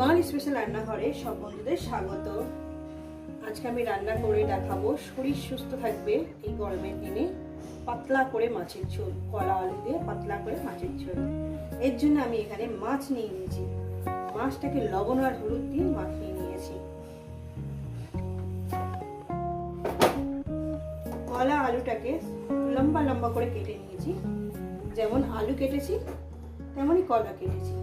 মাল স্পেশাল রান্নাঘরে সব বন্ধুদের স্বাগত। আজকে আমি রান্না করে দেখাবো শরীর সুস্থ থাকবে এই গরমের দিনে। পাতলা করে মাছের ঝোল, কলা আলু দিয়ে পাতলা করে মাছের ঝোল। এর জন্য আমি এখানে মাছ নিয়ে নিয়েছি। মাছটাকে লবণ আর হলুদ দিয়ে মাখিয়ে নিয়েছি। কলা আলুটাকে লম্বা লম্বা করে কেটে নিয়েছি। যেমন আলু কেটেছি, তেমনই কলা কেটেছি।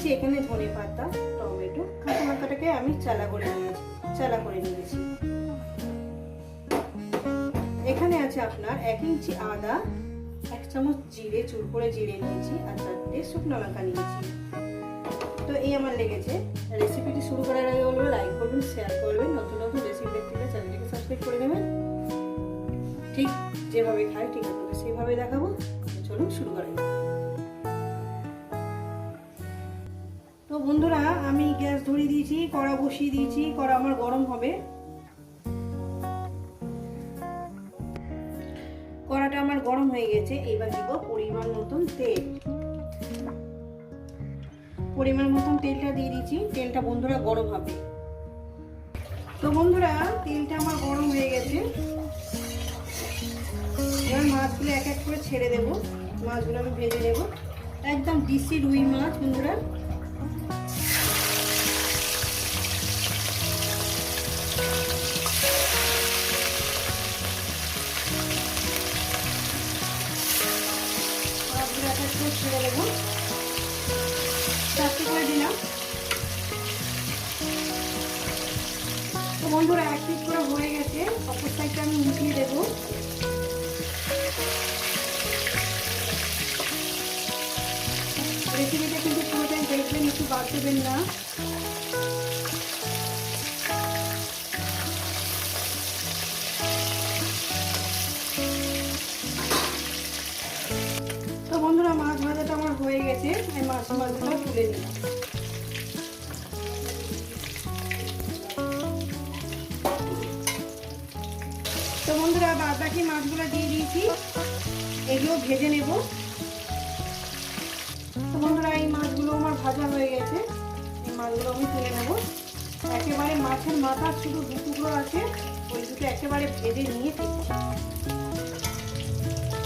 দিয়েছি এখানে ধনে পাতা টমেটো কাঁচা লঙ্কাটাকে আমি চালা করে নিয়েছি, চালা করে নিয়েছি। এখানে আছে আপনার এক ইঞ্চি আদা, এক চামচ জিরে, চুর করে জিরে নিয়েছি, আর চারটে শুকনো লঙ্কা নিয়েছি। তো এই আমার লেগেছে। রেসিপিটি শুরু করার আগে বলব লাইক করবেন শেয়ার করবেন, নতুন নতুন রেসিপি দেখতে গেলে চ্যানেলটিকে সাবস্ক্রাইব করে নেবেন। ঠিক যেভাবে খাই, ঠিক আপনাদের সেভাবে দেখাবো। চলুন শুরু করা যাক। বন্ধুরা, আমি গ্যাস ধরিয়ে দিয়েছি, কড়া বসিয়ে দিয়েছি, কড়া আমার গরম হবে। কড়াটা আমার গরম হয়ে গেছে, এবার দিব পরিমাণ মতন তেল। পরিমাণ মতন তেলটা দিয়ে দিয়েছি, তেলটা বন্ধুরা গরম হবে। তো বন্ধুরা, তেলটা আমার গরম হয়ে গেছে। এবার মাছগুলো এক এক করে ছেড়ে দেবো। মাছগুলো আমি ভেজে নেব। একদম ডিসি রুই মাছ, বন্ধুরা। ছেড়ে দেবো। চারটে করে দিলাম। তো বন্ধুরা, এক পিস করে হয়ে গেছে। অপর সাইডটা আমি উঠিয়ে দেবো। রেসিপিটা কিন্তু পুরোটাই দেখবেন, একটু বাদ দেবেন না। হয়ে গেছে, আমি মাছ ভাজাটা তুলে নিলাম। তো বন্ধুরা, বাদ বাকি মাছগুলো দিয়ে দিয়েছি। এগুলো ভেজে নেব। তো বন্ধুরা, এই মাছগুলো আমার ভাজা হয়ে গেছে। এই মাছগুলো আমি তুলে নেব। একেবারে মাছের মাথা শুধু দু আছে, ওই দুটো একেবারে ভেজে নিয়ে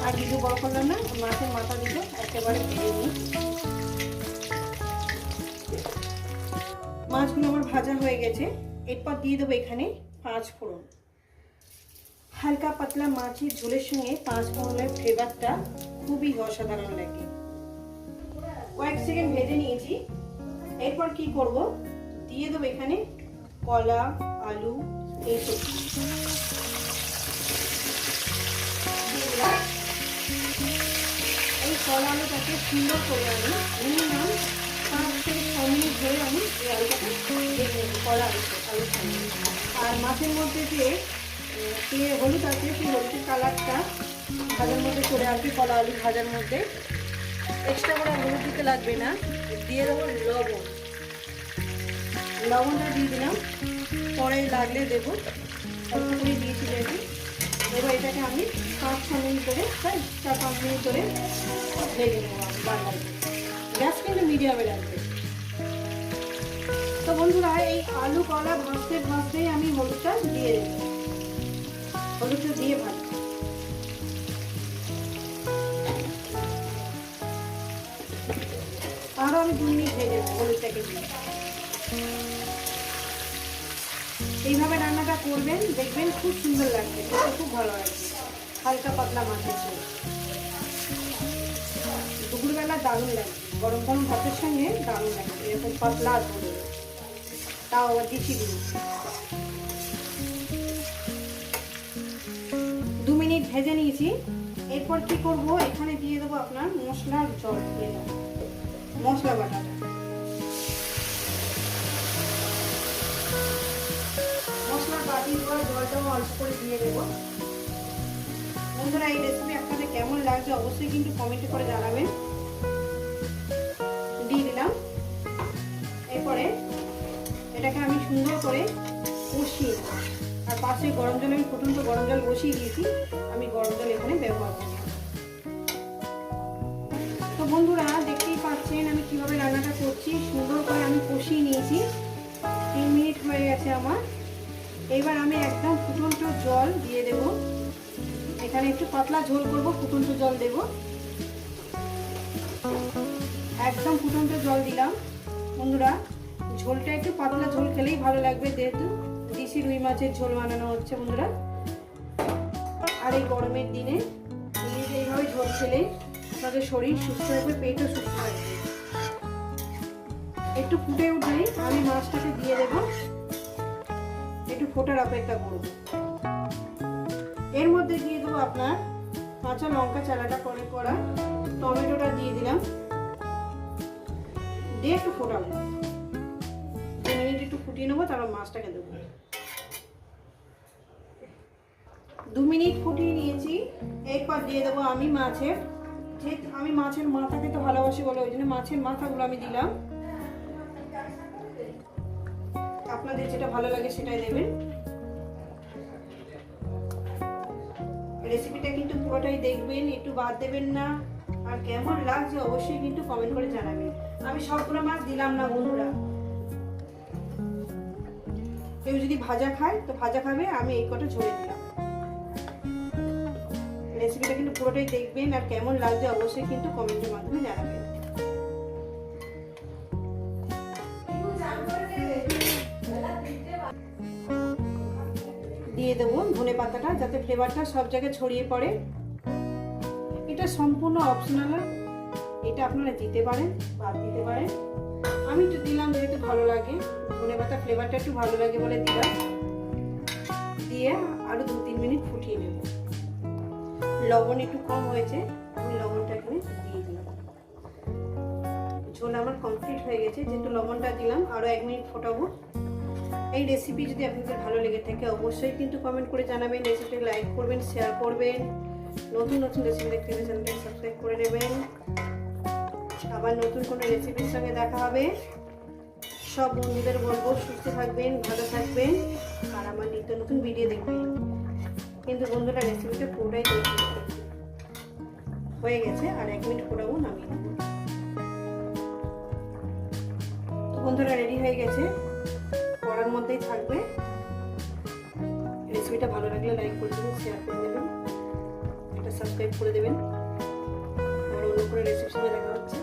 আর কিছু বড় করলাম না, মাছের মাথা দুটো একেবারে মাছগুলো আমার ভাজা হয়ে গেছে। এরপর দিয়ে দেবো এখানে পাঁচ ফোড়ন। হালকা পাতলা মাছের ঝোলের সঙ্গে পাঁচ ফোড়নের ফ্লেভারটা খুবই অসাধারণ লাগে। কয়েক সেকেন্ড ভেজে নিয়েছি। এরপর কি করব? দিয়ে দেবো এখানে কলা, আলু, এই সুন্দর করে আমি। মিনিমাম পাঁচ থেকে ছ মিনিট ধরে আমি এই আর মাছের মধ্যে যে হলুদ আছে, সেই হলুদের কালারটা ভাজার মধ্যে চলে আসবে কলা আলু ভাজার মধ্যে। এক্সট্রা করে হলুদ দিতে লাগবে না। দিয়ে দেবো লবণ। লবণটা দিয়ে দিলাম। পরে লাগলে দেবো। অল্প করে দিয়েছি যেহেতু এবার এটাকে আমি পাঁচ ছ মিনিট ধরে প্রায় চার পাঁচ মিনিট ধরে ভেজে নেব বারবার গ্যাস কিন্তু মিডিয়ামে রাখবে। তো বন্ধুরা, এই আলু কলা ভাজতে ভাজতেই আমি হলুদটা দিয়ে দেবো। হলুদটা দিয়ে ভাজবো। আরও আমি দু মিনিট ভেজে হলুদটাকে দিয়ে। এইভাবে রান্নাটা করবেন, দেখবেন খুব সুন্দর লাগবে। খুব ভালো লাগবে। হালকা পাতলা মাছের ঝোল। দুপুরবেলা দারুণ লাগবে গরম গরম ভাতের সঙ্গে দারুণ লাগবে এরকম পাতলা ঝোল তাও আবার দিন দু মিনিট ভেজে নিয়েছি। এরপর কি করব? এখানে দিয়ে দেবো আপনার মশলার জল। দিয়ে দেবো মশলা বাটাটা। বাটি দেওয়ার জলটাও অল্প করে দিয়ে দেবো। বন্ধুরা, এই রেসিপি আপনাদের কেমন লাগছে অবশ্যই কিন্তু কমেন্টে করে জানাবেন। দিয়ে দিলাম। এরপরে এটাকে আমি সুন্দর করে কষিয়ে আর পাশে গরম জল, আমি ফুটন্ত গরম জল বসিয়ে দিয়েছি। আমি গরম জল এখানে ব্যবহার করব। বন্ধুরা, দেখতেই পাচ্ছেন আমি কীভাবে রান্নাটা করছি। সুন্দর করে আমি কষিয়ে নিয়েছি। তিন মিনিট হয়ে গেছে আমার। এবার আমি একদম ফুটন্ত জল দিয়ে দেব। এখানে একটু পাতলা ঝোল করব, ফুটন্ত জল দেব। একদম ফুটন্ত জল দিলাম। বন্ধুরা, ঝোলটা একটু পাতলা ঝোল খেলেই ভালো লাগবে যেহেতু দেশি রুই মাছের ঝোল বানানো হচ্ছে বন্ধুরা। আর এই গরমের দিনে এইভাবে ঝোল খেলে আপনাদের শরীর সুস্থ থাকবে, পেটও সুস্থ থাকবে। একটু ফুটে উঠলেই আমি মাছটাকে দিয়ে দেব। ফোটার অপেক্ষা করব। এর মধ্যে দিয়ে দেবো আপনার কাঁচা লঙ্কা চালাটা করে করা টমেটোটা দিয়ে দিলাম। দিয়ে একটু ফোটাবো। দু মিনিট একটু ফুটিয়ে নেব, তারপর মাছটাকে দেবো। দু মিনিট ফুটিয়ে নিয়েছি, এরপর দিয়ে দেবো আমি মাছের, যেহেতু আমি মাছের মাথা খেতে ভালোবাসি বলে, ওই জন্য মাছের মাথাগুলো আমি দিলাম। আপনাদের যেটা ভালো লাগে সেটাই দেবেন। রেসিপিটা কিন্তু পুরোটাই দেখবেন, একটু বাদ দেবেন না। আর কেমন লাগছে অবশ্যই কিন্তু কমেন্ট করে জানাবেন। আমি সবগুলো মাছ দিলাম না বন্ধুরা। কেউ যদি ভাজা খায়, তো ভাজা খাবে, আমি এই কটা ঝরে দিলাম। রেসিপিটা কিন্তু পুরোটাই দেখবেন, আর কেমন লাগছে অবশ্যই কিন্তু কমেন্টের মাধ্যমে জানাবেন। দিয়ে দেবো ধনে পাতাটা, যাতে ফ্লেভারটা সব জায়গায় ছড়িয়ে পড়ে। এটা সম্পূর্ণ অপশনাল এটা আপনারা দিতে পারেন, বাদ দিতে পারেন। আমি একটু দিলাম যেহেতু ভালো লাগে। ধনে পাতা ফ্লেভারটা একটু ভালো লাগে বলে দিলাম। দিয়ে আরও দু তিন মিনিট ফুটিয়ে নেব। লবণ একটু কম হয়েছে, আমি লবণটা এখানে দিয়ে দিলাম। ঝোল আমার কমপ্লিট হয়ে গেছে, যেহেতু লবণটা দিলাম আরও এক মিনিট ফোটাবো। এই রেসিপি যদি আপনাদের ভালো লেগে থাকে, অবশ্যই কিন্তু কমেন্ট করে জানাবেন রেসিপিটি লাইক করবেন শেয়ার করবেন। নতুন নতুন রেসিপি দেখতে গেলে চ্যানেলটাকে সাবস্ক্রাইব করে নেবেন। আবার নতুন কোনো রেসিপির সঙ্গে দেখা হবে। সব বন্ধুদের বলব, সুস্থ থাকবেন, ভালো থাকবেন। আর আমার নিত্য নতুন ভিডিও দেখবেন। কিন্তু বন্ধুরা রেসিপিটা পুরোটাই তৈরি হয়ে গেছে, আর এক মিনিট ফোটাবো নামিয়ে নেব। বন্ধুরা রেডি হয়ে গেছে? করার মধ্যেই থাকবে। রেসিপিটা ভালো লাগলে লাইক করে দেবেন শেয়ার করে দেবেন। এটা সাবস্ক্রাইব করে দেবেন। আর অন্য করে রেসিপির সঙ্গে দেখা হচ্ছে।